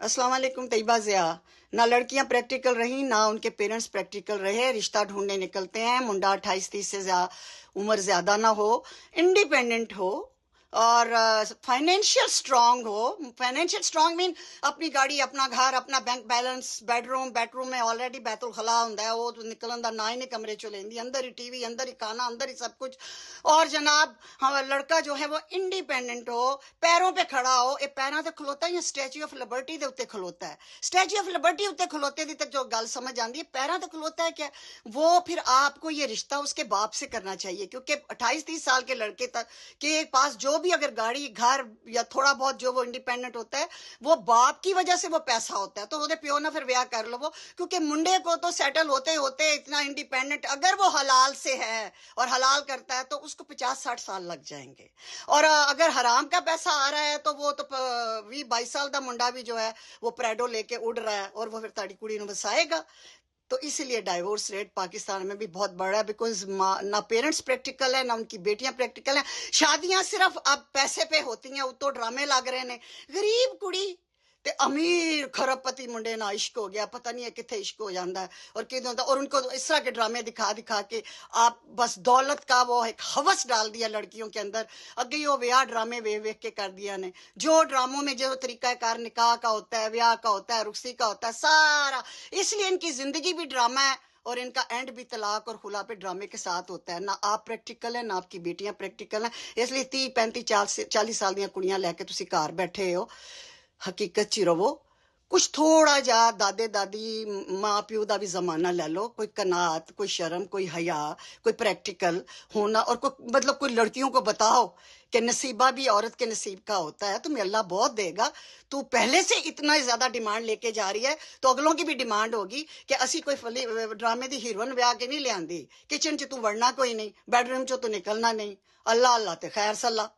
السلام علیکم طیبہ ضیاء۔ نہ لڑکیاں پریکٹیکل رہیں، نہ ان کے پیرنٹس پریکٹیکل رہے۔ رشتہ ڈھونڈنے نکلتے ہیں، منڈا اٹھائیس تیس سے زیادہ عمر زیادہ نہ ہو انڈیپینڈنٹ ہو۔ اور فائنینشیل اسٹرانگ ہو۔ فائنینشیل اسٹرانگ مین اپنی گاڑی، اپنا گھر، اپنا bank balance bedroom bedroom میں آلریڈی بیت الخلا ہوں وہ نکلن کا نہ ہی نہیں کمرے چلے لینی اندر ہی ٹی وی، اندر ہی کھانا، اندر ہی سب کچھ۔ اور جناب ہاں لڑکا جو ہے وہ انڈیپینڈنٹ ہو، پیروں پہ کھڑا ہو۔ یہ پیروں سے کھلوتا ہے یا اسٹیچو آف لبرٹی دے اتنے کھلوتا ہے۔ اسٹیچو آف لبرٹی اتنے کھلوتے دی تک جو گل سمجھ آتی ہے پیروں سے کھلوتا ہے کیا؟ وہ پھر آپ کو یہ رشتہ اس کے باپ سے کرنا چاہیے۔ کیونکہ اٹھائیس تیس سال کے لڑکے تک کے پاس جو بھی اگر گاڑی، گھر یا تھوڑا بہت جو وہ انڈیپینڈنٹ ہوتا ہے، وہ باپ کی وجہ سے وہ پیسہ ہوتا ہے۔ تو وہ پیو نہ پھر ویا کر لو وہ۔ کیونکہ منڈے کو تو سیٹل ہوتے ہوتے اتنا انڈیپینڈنٹ اگر وہ حلال سے ہے اور حلال کرتا ہے تو اس کو پچاس، ساٹھ سال لگ جائیں گے۔ اور اگر حرام کا پیسہ آ رہا ہے تو وہ تو بھی بائیس سال کا منڈا بھی جو ہے وہ پریڈو لے کے اڑ رہا ہے اور وہ پھر تاڑی کوڑی نو بسائے گا۔ تو اسی لیے ڈائیورس ریٹ پاکستان میں بھی بہت بڑا ہے بیکاز نہ پیرنٹس پریکٹیکل ہیں، نہ ان کی بیٹیاں پریکٹیکل ہیں۔ شادیاں صرف اب پیسے پہ ہوتی ہیں، وہ تو ڈرامے لگ رہے ہیں۔ غریب کڑی تے امیر کھرب پتی منڈے نہ عشق ہو گیا، پتہ نہیں ہے کتنے عشق ہو جاتا ہے اور کی ہوتا اور ان کو اس طرح کے ڈرامے دکھا دکھا کے آپ بس دولت کا وہ ایک حوث ڈال دیا لڑکیوں کے اندر۔ اگے وہ ویا ڈرامے ویکھ ویکھ کے کر دیا نے۔ جو ڈراموں میں جو طریقہ کار نکاح کا ہوتا ہے، ویاہ کا ہوتا ہے، رخصی کا ہوتا ہے، سارا۔ اس لیے ان کی زندگی بھی ڈرامہ ہے اور ان کا اینڈ بھی طلاق اور خلا پہ ڈرامے کے ساتھ ہوتا ہے۔ نہ آپ پریکٹیکل ہیں، نہ آپ کی بیٹیاں پریکٹیکل ہیں۔ اس لیے تی پینتی چالیس سال دیا کڑیاں لے کے تسی گھر بیٹھے ہو۔ حقیقت چی رہو؟ کچھ تھوڑا جا دادے دادی، ماں پیو دا بھی زمانہ لے لو، کوئی کنات، کوئی شرم، کوئی حیا، کوئی پریکٹیکل ہونا، اور کوئی مطلب کوئی لڑکیوں کو بتاؤ کہ نصیبہ بھی عورت کے نصیب کا ہوتا ہے تمہیں اللہ بہت دے گا۔ تو پہلے سے اتنا زیادہ ڈیمانڈ لے کے جا رہی ہے، تو اگلوں کی بھی ڈیمانڈ ہوگی کہ اسی کوئی فلی ڈرامے دی ہیروئن ویا کے نہیں لے آندی۔ کچن چ تو وڑنا کوئی نہیں بیڈ روم چ تو نکلنا نہیں۔ اللہ اللہ تے خیر صلاح۔